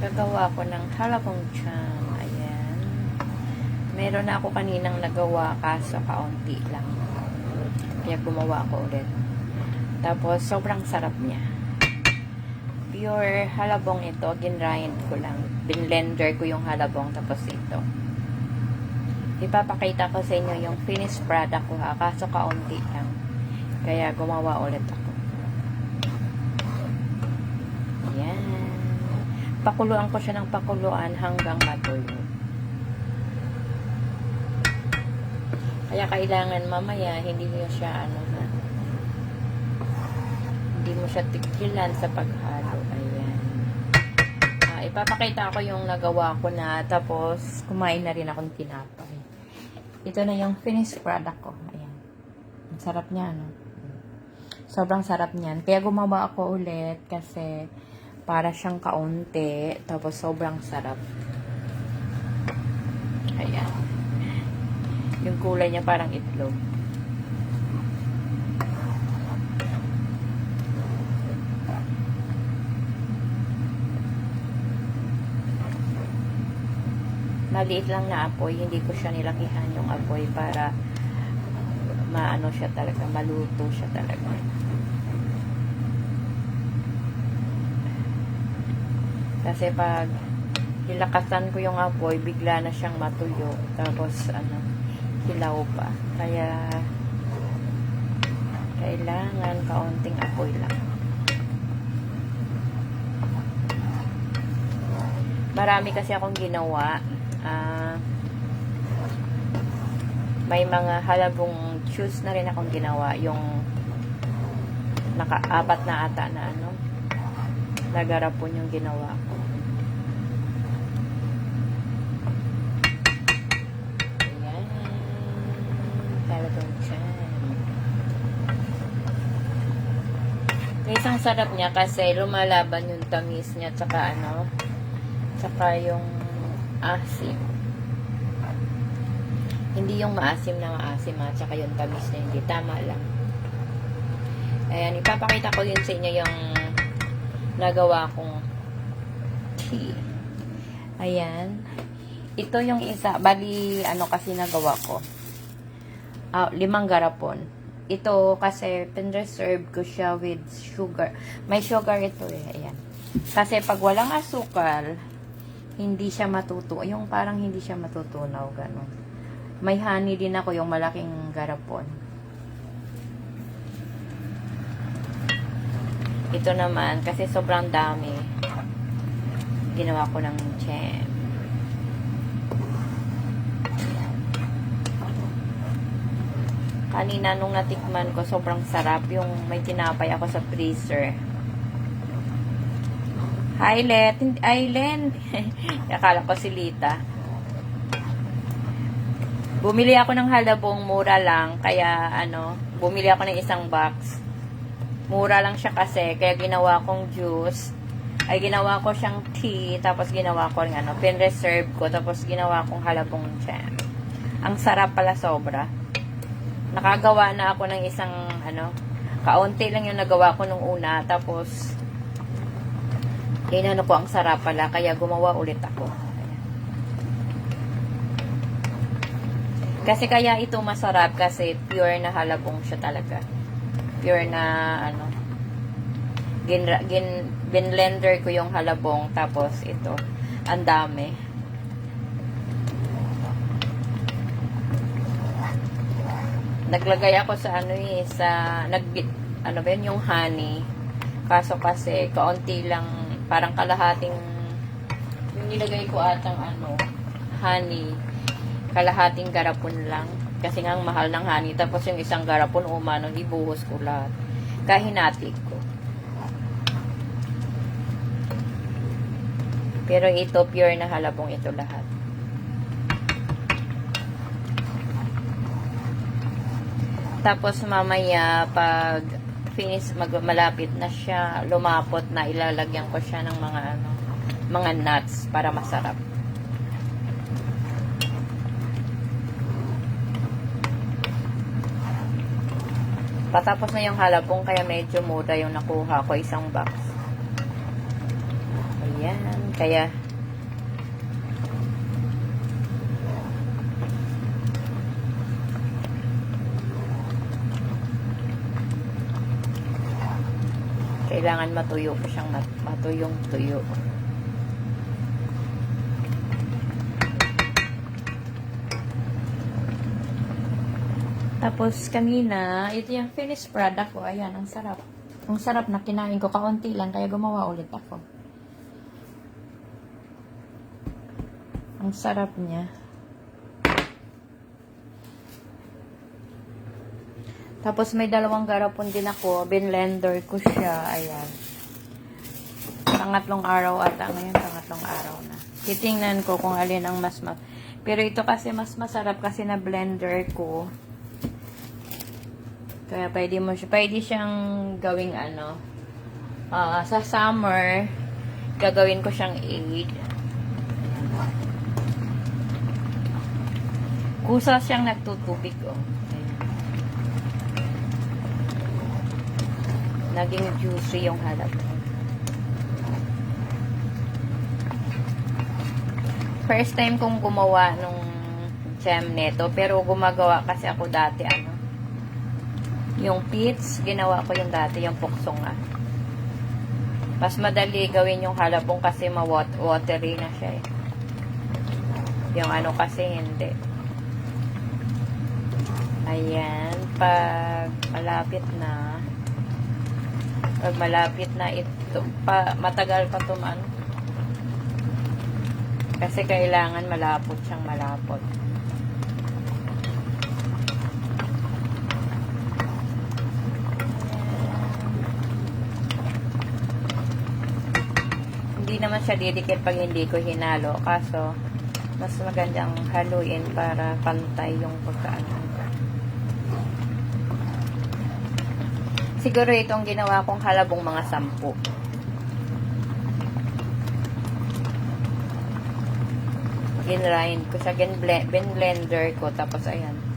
Gagawa ko ng halabong chan. Ayan. Meron na ako kaninang nagawa kaso kaunti lang. Kaya gumawa ako ulit. Tapos, sobrang sarap niya. Pure halabong ito. Ginrind ko lang. Binlender ko yung halabong. Tapos ito. Ipapakita ko sa inyo yung finished product ko ha. Kaso kaunti lang. Kaya gumawa ulit ako. Ayan. Pakuluan ko siya ng pakuluan hanggang matuyo. Kaya kailangan mamaya hindi mo siya ano na hindi mo siya tigilan sa paghalo. Ayan. Ah, ipapakita ko yung nagawa ko na tapos kumain na rin akong tinapay. Ito na yung finished product ko. Ayan. Ang sarap niya, no? Sobrang sarap niyan. Kaya gumawa ako ulit kasi para siyang kaunti. Tapos sobrang sarap. Ayan. Yung kulay niya parang itlog. Maliit lang na apoy. Hindi ko siya nilakihan yung apoy para maano siya talaga, maluto siya talaga. Kasi pag hilakasan ko yung apoy, bigla na siyang matuyo. Tapos, ano, hilaw pa. Kaya, kailangan kaunting apoy lang. Marami kasi akong ginawa. Ah, may mga halabong shoes na rin akong ginawa. Yung naka-apat na ata na ano, nagarapon yung ginawa ko. Ayan. Halabong chan. Isang sarap niya kasi lumalaban yung tamis niya tsaka ano, tsaka yung asim. Hindi yung maasim na maasim at tsaka yung tamis na hindi. Tama lang. Ayan, ipapakita ko yun sa inyo yung nagawa kong tea. Ayan. Ito yung isa. Bali, ano kasi nagawa ko. Ah, limang garapon. Ito kasi pinreserve ko siya with sugar. May sugar ito eh. Ayan. Kasi pag walang asukal, hindi siya matuto. Yung parang hindi siya matutunaw. Ganon. May honey din ako yung malaking garapon. Ito naman, kasi sobrang dami, ginawa ko ng jam. Kanina nung natikman ko, sobrang sarap yung may tinapay ako sa freezer. Hi, Let. Ay, Len. Akala ko si Lita. Bumili ako ng halabong mura lang, kaya ano, bumili ako ng isang box. Mura lang siya kasi, kaya ginawa kong juice. Ay, ginawa ko siyang tea, tapos ginawa ko ano, pin-reserve ko, tapos ginawa kong halabong jam. Ang sarap pala sobra. Nakagawa na ako ng isang, ano, kaunti lang yung nagawa ko nung una, tapos, inano ko ang sarap pala, kaya gumawa ulit ako. Kasi kaya ito masarap kasi pure na halabong siya talaga. Pure na ano gin, gin binlender ko yung halabong tapos ito ang dami. Naglagay ako sa ano eh sa nag ano ba yun yung honey. Kaso kasi kaunti lang parang kalahating yung nilagay ko atang ano honey kalahating garapon lang. Kasi nga mahal ng honey. Tapos yung isang garapon, umano, ibuhos ko lahat. Kahinati ko. Pero ito, pure na halabong ito lahat. Tapos mamaya, pag finish, mag, malapit na siya, lumapot na, ilalagyan ko siya ng mga ano, mga nuts para masarap. Patapos na yung halabong kaya medyo mura yung nakuha ko isang box. Ayan, kaya kailangan matuyo ko siyang mat matuyong tuyo. Tapos kanina, ito yung finished product ko. Ayan, ang sarap. Ang sarap na kinain ko. Kaunti lang, kaya gumawa ulit ako. Ang sarap niya. Tapos may dalawang garapon din ako. Binlender ko siya. Ayan. Pangatlong araw ata. Ngayon, pangatlong araw na. Titingnan ko kung alin ang mas mas. Pero ito kasi mas masarap kasi na blender ko. Kaya pwede mo siya, pwede siyang gawing ano, ah, sa summer, gagawin ko siyang aid. Kusa siyang nagtutubig, oh. Ayan. Naging juicy yung halap. First time kong gumawa nung jam neto, pero gumagawa kasi ako dati, ano, yung pits, ginawa ko yung dati, yung puksong ah. Mas madali gawin yung halabong kasi ma-watery na siya eh. Yung ano kasi hindi. Ayan, pag malapit na, malapit na ito, pa, matagal pa tuman. Kasi kailangan malapot siyang malapot. hindi naman siya didikit pag hindi ko hinalo. Kaso, mas magandang haluin para pantay yung pagkaano. Siguro itong ginawa kong halabong mga sampu. Ginrind ko siya, blender ko, tapos ayan.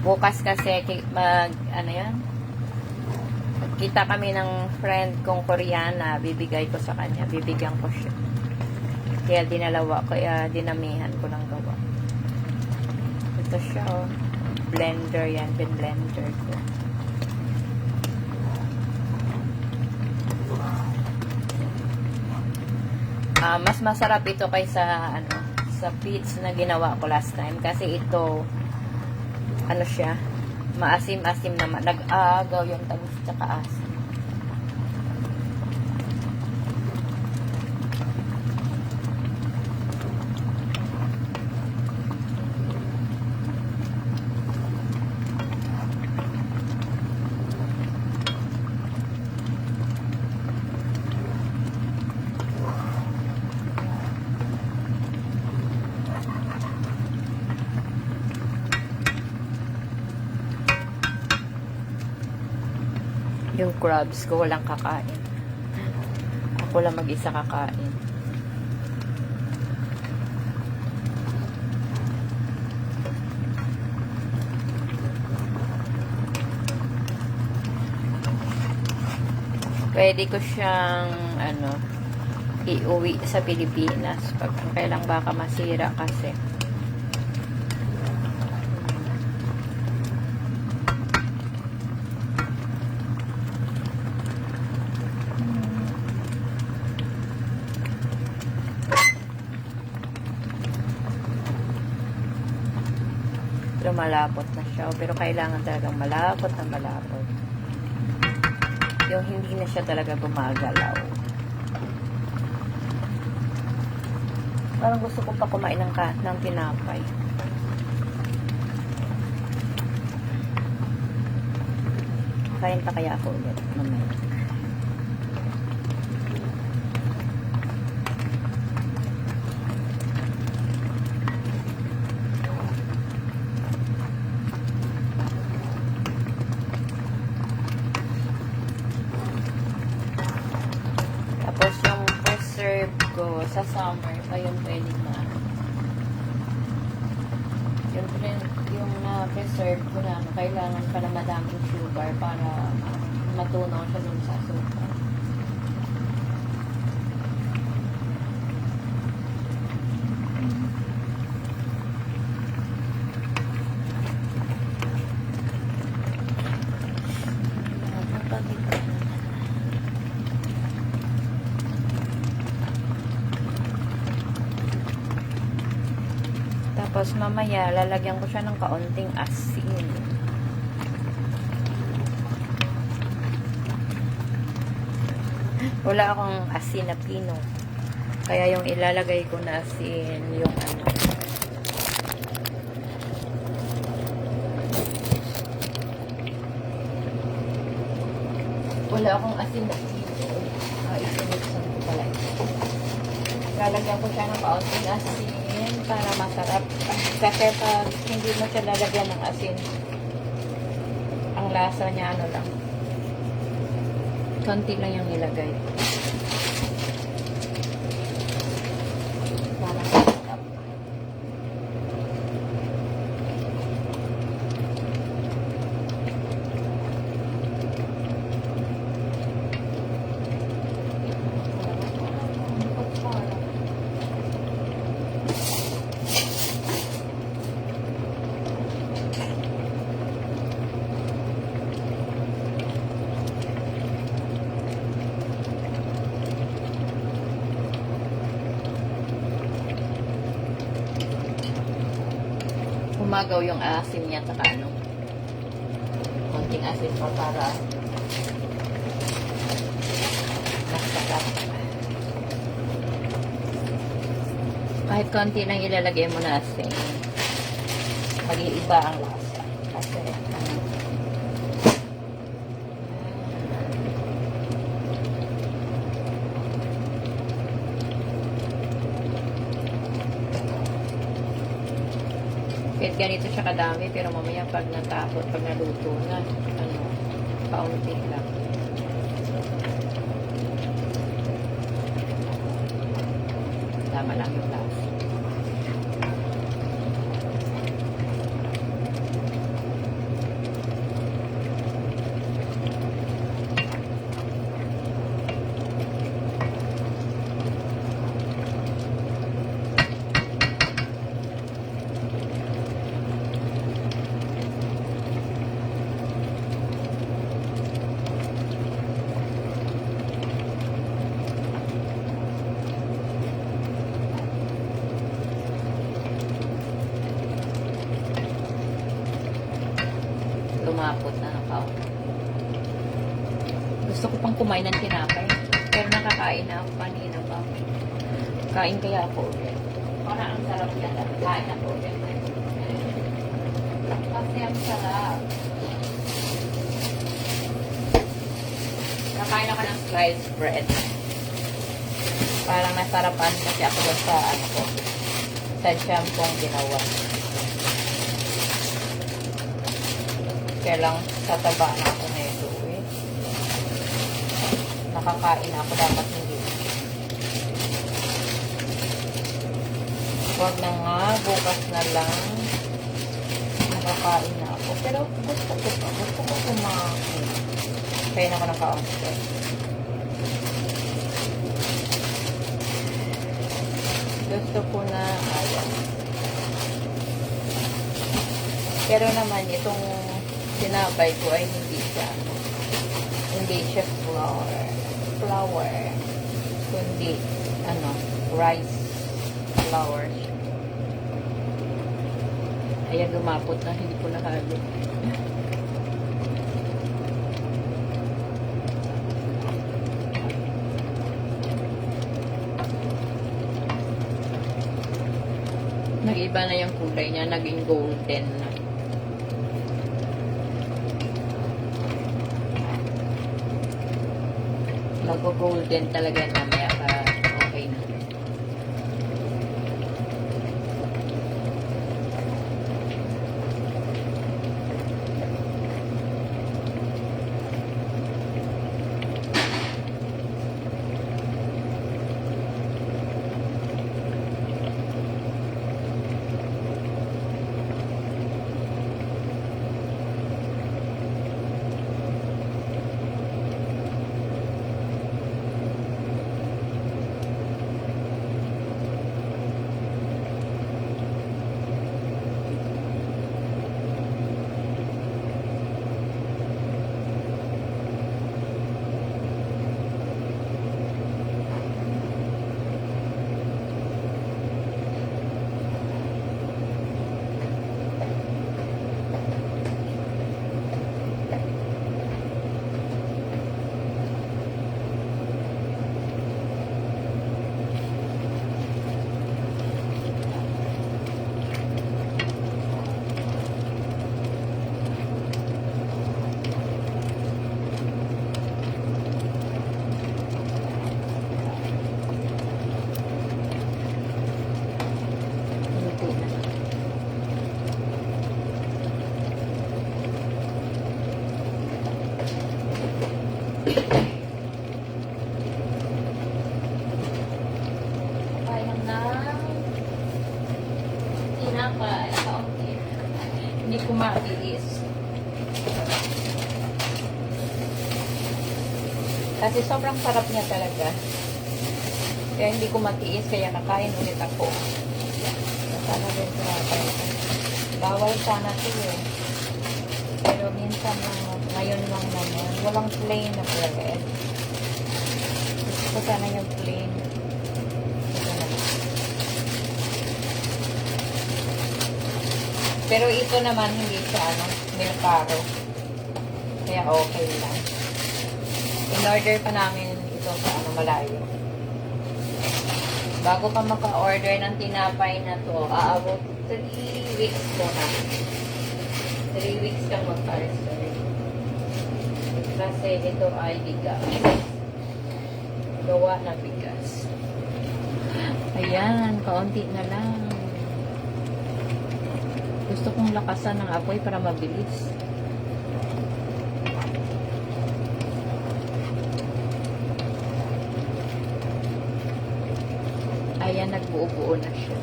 bukas kasi mag ano yan kita kami ng friend kong Koreana bibigay ko sa kanya bibigyan ko siya kaya dinalawa kaya dinamihan ko ng ito siya oh blender yan bin blender ko Ah, mas masarap ito kaysa ano sa pits na ginawa ko last time kasi ito ano siya, maasim-asim naman. Nag-aagaw yung tamis tsaka asim. Crabs ko, walang kakain. Ako lang mag-isa kakain. Pwede ko siyang, ano, iuwi sa Pilipinas pag kailang baka masira kasi. Pero malapot na siya. Pero kailangan talagang malapot na malapot. Yung hindi na siya talaga gumagalaw. Parang gusto ko pa kumain ng, ka ng tinapay. Kain pa kaya ako ulit mamaya. Tapos yung first serve ko sa summer, ayun pwede na. Yun, rin- yung na-preserve ko na, pala madaming sugar para matunaw siya dun sa sugar. Tapos mamaya, lalagyan ko siya ng kaunting asin. Wala akong asin na pino. Kaya yung ilalagay ko na asin, yung ano. Wala akong asin na pino. Ah, isinigsan ko pala. Lalagyan ko siya ng kaunting asin para masarap. Kasi pag hindi mo siya lalagyan ng asin, ang lasa niya ano lang. Konti lang yung nilagay. Para masarap. Humagaw yung asim niya at ano. Konting asin pa para masarap. Kahit konti lang ilalagay mo na asin. Mag-iiba ang lasa. Kasi ano, Kahit ganito siya kadami, pero mamaya pag natapot, pag naluto na, ano, kaunti lang. Tama lang yung lasa. Lumapot na ng kaunti. Gusto ko pang kumain ng tinapay. Pero nakakain na ako kanina pa. Kain kaya ako ulit. Parang ang sarap yan. Kain ako ulit. Kasi ang sarap. Kakain ako ng sliced bread. Parang nasarapan kasi ako sa ano ko. Sa shampoo ang ginawa. Kaya lang tataba na ako na ito eh. Nakakain ako dapat hindi. Huwag na nga, bukas na lang. Nakakain na ako. Pero gusto ko pa. Gusto ko kumain. Kaya na ako naka-onset. Gusto ko na, ayan. Pero naman, itong sinabay ko ay hindi siya, ano, hindi siya flour. Flour. Kundi, ano, rice flour. Ayan, lumapot na, hindi ko nakalo. Nag-iba na yung kulay niya, naging golden na. Mag-golden talaga na Kasi sobrang sarap niya talaga. Kaya hindi ko matiis, kaya nakain ulit ako. Sana din tinapay. Bawal sana ito eh. Pero minsan lang, ngayon lang naman. Walang plain na bread. Gusto ko sana yung plain. Pero ito naman hindi siya ano, milkaro. Kaya okay lang. In-order pa namin ito sa ano, malayo. Bago pa maka-order ng tinapay na to, aabot 3 weeks muna. 3 weeks ka mag-parcel. Kasi ito ay bigas. Gawa na bigas. Ayan, kaunti na lang. Gusto kong lakasan ng apoy para mabilis. Nagbuo-buo na siya.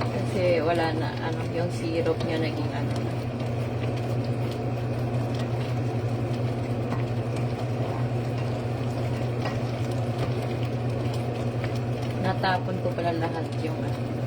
Kasi wala na, ano, yung syrup niya naging ano na. Natapon ko pala lahat yung ano.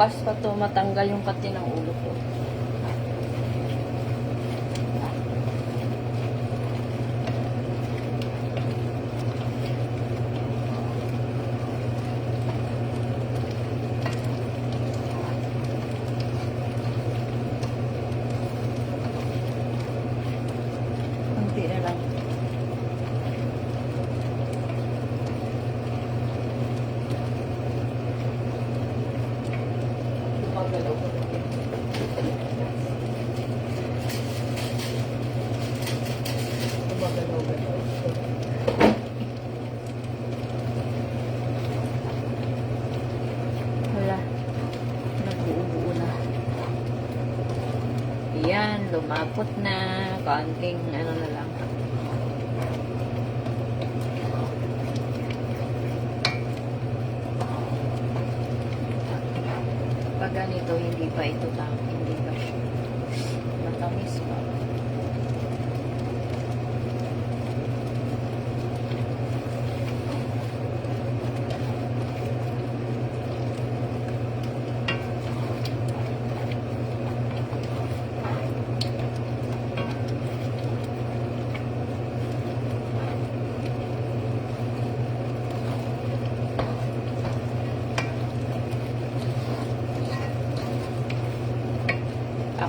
Pa to matanggal yung kate ng ulo ko. Kunti na lang. Gumagalaw ko na din. Gumagalaw-galaw. Wala. Nag-uumuo na. Yan, lumapot na. Kaunting ano na lang. Pag ganito, hindi pa ito tam, hindi pa siya. Matamis pa.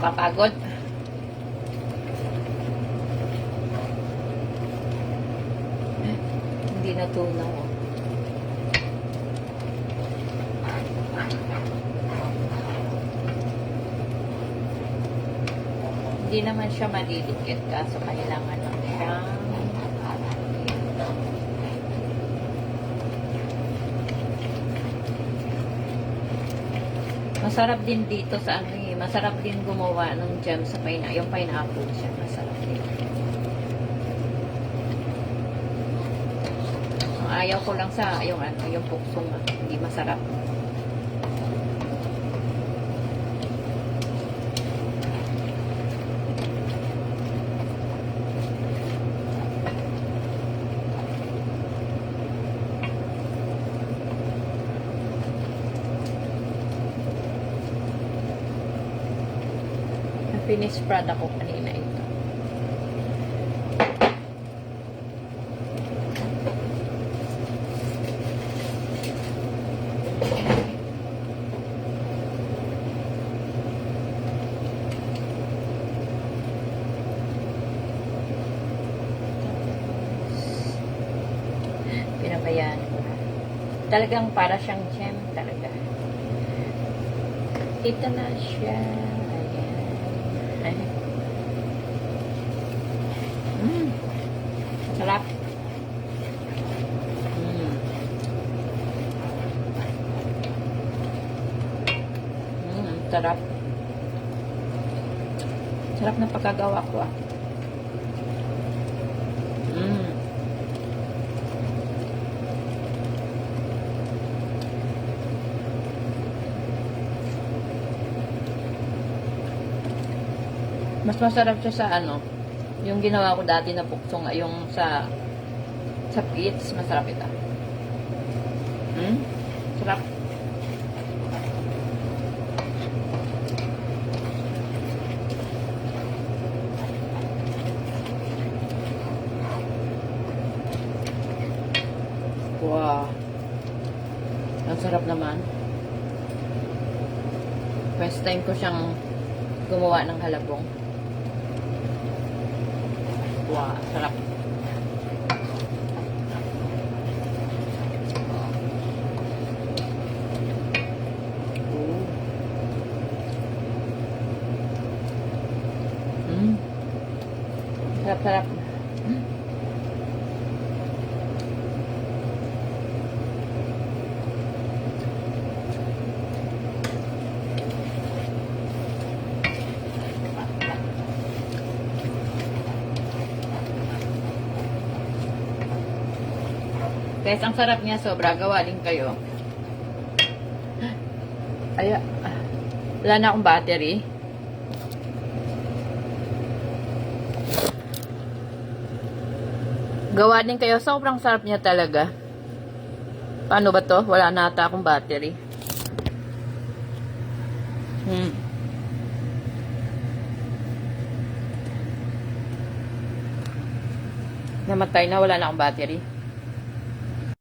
Nakakapagod. Hindi natunaw. Hindi naman siya malidikit kaso kailangan lang siyang Masarap din dito sa ano eh. Masarap din gumawa ng jam sa pina yung pineapple siya. Masarap din. Ayaw ko lang sa yung ano, yung puksong ah. Hindi masarap. Finished product ko kanina ito. Pinabayaan ko na. Talagang para siyang gem talaga. Ito na siya. Ayan. Mm. Sarap. Mm. Mm, sarap. Sarap na pagkagawa ko ah. Mm. Mas masarap siya sa ano, yung ginawa ko dati na puksong, ay yung sa sa pits, masarap ito. Hmm? Sarap. Wow. Ang sarap naman. First time ko siyang gumawa ng halabong. Wow, sarap. Ooh. Mm. Sarap, sarap. Mm. Guys, ang sarap niya sobra. Gawa din kayo. Ay, wala na akong battery. Gawa din kayo. Sobrang sarap niya talaga. Paano ba to? Wala na ata akong battery. Hmm. Namatay na. Wala na akong battery.